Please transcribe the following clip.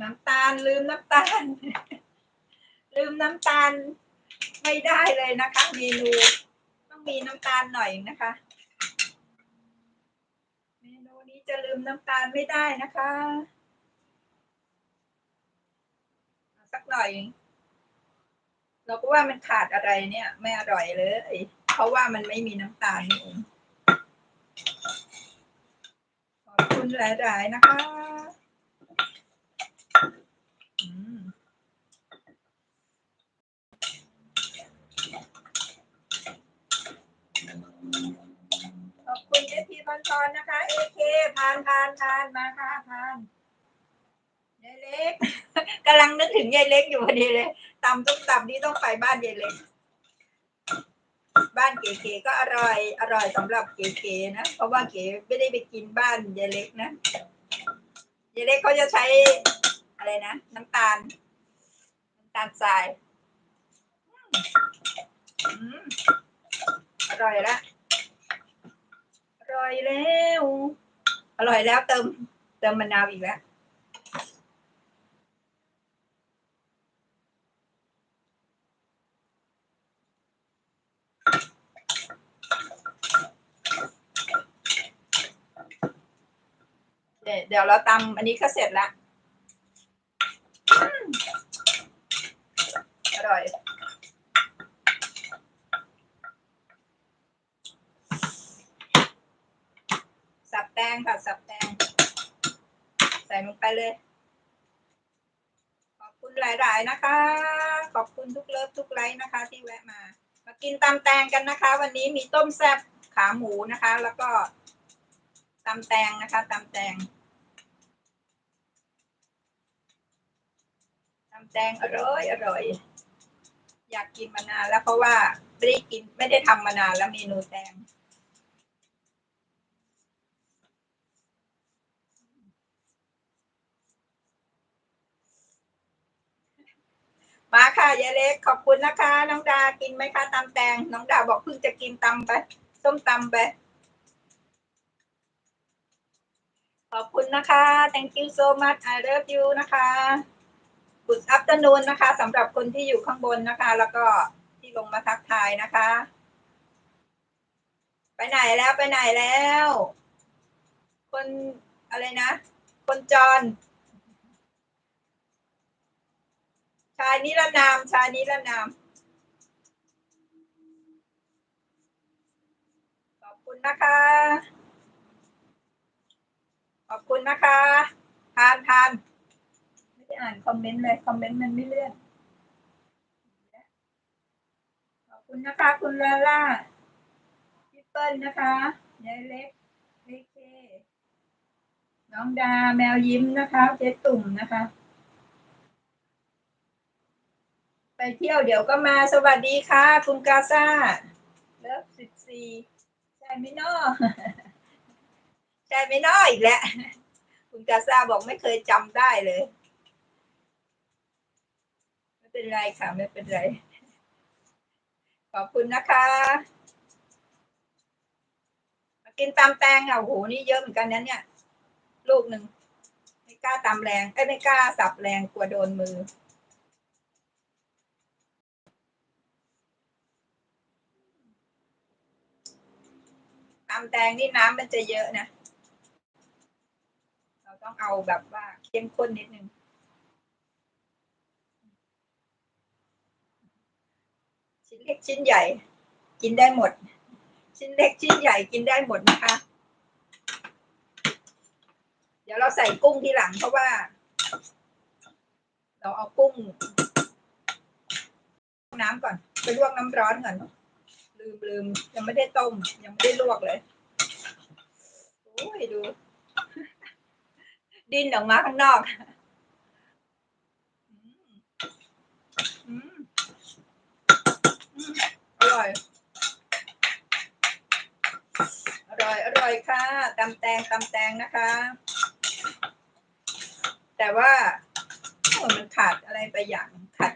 น้ำตาลลืมน้ำตาล ลืมน้ำตาลไม่ได้เลยนะคะ เมนูต้องมีน้ำตาลหน่อยนะคะ เมนูนี้จะลืมน้ำตาลไม่ได้นะคะสักหน่อย เราก็ว่ามันขาดอะไรเนี่ย ไม่อร่อยเลย เพราะว่ามันไม่มีน้ำตาลนี่เองขอบคุณหลาย ๆ นะคะขอบคุณเอพีพันทอนนะคะเอเคทานทานทานมาค่ะทานยายเล็กกำลังนึกถึงยายเล็กอยู่พอดีเลยตำต้มตำนี้ต้องไปบ้านยายเล็ก บ้านเก๋ๆก็อร่อยอร่อยสำหรับเก๋ๆนะ เพราะว่าเก๋ไม่ได้ไปกินบ้านยายเล็กนะยายเล็กเขาจะใช้อะไรนะน้ำตาลน้ำตาลทรายอืมอร่อยละอร่อยแล้ว อร่อยแล้วเติมเติมมะนาวอีกแล้ว เดี๋ยวเดี๋ยวเราตำอันนี้ก็เสร็จละอืมอร่อย สับแตงค่ะสับแตงใส่ลงไปเลย ขอบคุณหลาย ๆ นะคะ ขอบคุณทุกเลิฟทุกไลค์นะคะ ที่แวะมา มากินตำแตงกันนะคะ วันนี้มีต้มแซ่บขาหมูนะคะ แล้วก็ตำแตงนะคะตำแตง ตำแตงอร่อยอร่อย อยากกินมานานแล้วเพราะว่าไม่ได้กินไม่ได้ทำมานานแล้วเมนูแตงมาค่ะยายเล็กขอบคุณนะคะ น้องดากินไหมคะตำแตง น้องดาบอกเพิ่งจะกินตำไปส้มตำไปขอบคุณนะคะ thank you so much I love you นะคะ good afternoon นะคะสำหรับคนที่อยู่ข้างบนนะคะ แล้วก็ที่ลงมาทักทายนะคะ ไปไหนแล้วไปไหนแล้ว คนอะไรนะ คนจร ชายนิรนาม ชายนิรนาม ขอบคุณนะคะ ขอบคุณนะคะ ทานทานไม่ได้อ่าน คอมเมนต์เลย คอมเมนต์มันไม่เลื่อน ขอบคุณนะคะ คุณลาล่าพี่เปิ้ลนะคะยายเล็กเลเคน้องดาแมวยิ้มนะคะ เจ๊ตุ่มนะคะ ไปเที่ยวเดี๋ยวก็มาสวัสดีค่ะ คุณกาซาเลิฟสิบสี่ใช่ไหมเนาะใช่ไหมเนาะอีกแล้ว คุณกาซาบอกไม่เคยจำได้เลย เป็นไรค่ะ ไม่เป็นไร ขอบคุณนะคะมากินตำแตงอะโอ้โหนี่เยอะเหมือนกันนะเนี่ย ลูกหนึ่งไม่กล้าตำแรงเอ้ไม่กล้าสับแรงกลัวโดนมือตำแตงนี่น้ำมันจะเยอะนะ เราต้องเอาแบบว่าเข้มข้นนิดนึง ชิ้นเล็กชิ้นใหญ่ กินได้หมด ชิ้นเล็กชิ้นใหญ่กินได้หมดนะคะ เดี๋ยวเราใส่กุ้งทีหลังเพราะว่า เราเอากุ้ง น้ำก่อนไปลวกน้ำร้อนก่อนลืมลืมยังไม่ได้ต้ม ยังไม่ได้ลวกเลยโอ้ยดู ดิ้นออกมาข้างนอกอืมอืมอืมอ ร่อย อร่อย อร่อยค่ะตำแตงตำแตงนะคะ แต่ว่าเหมือนมันขาดอะไรไปอย่างขาด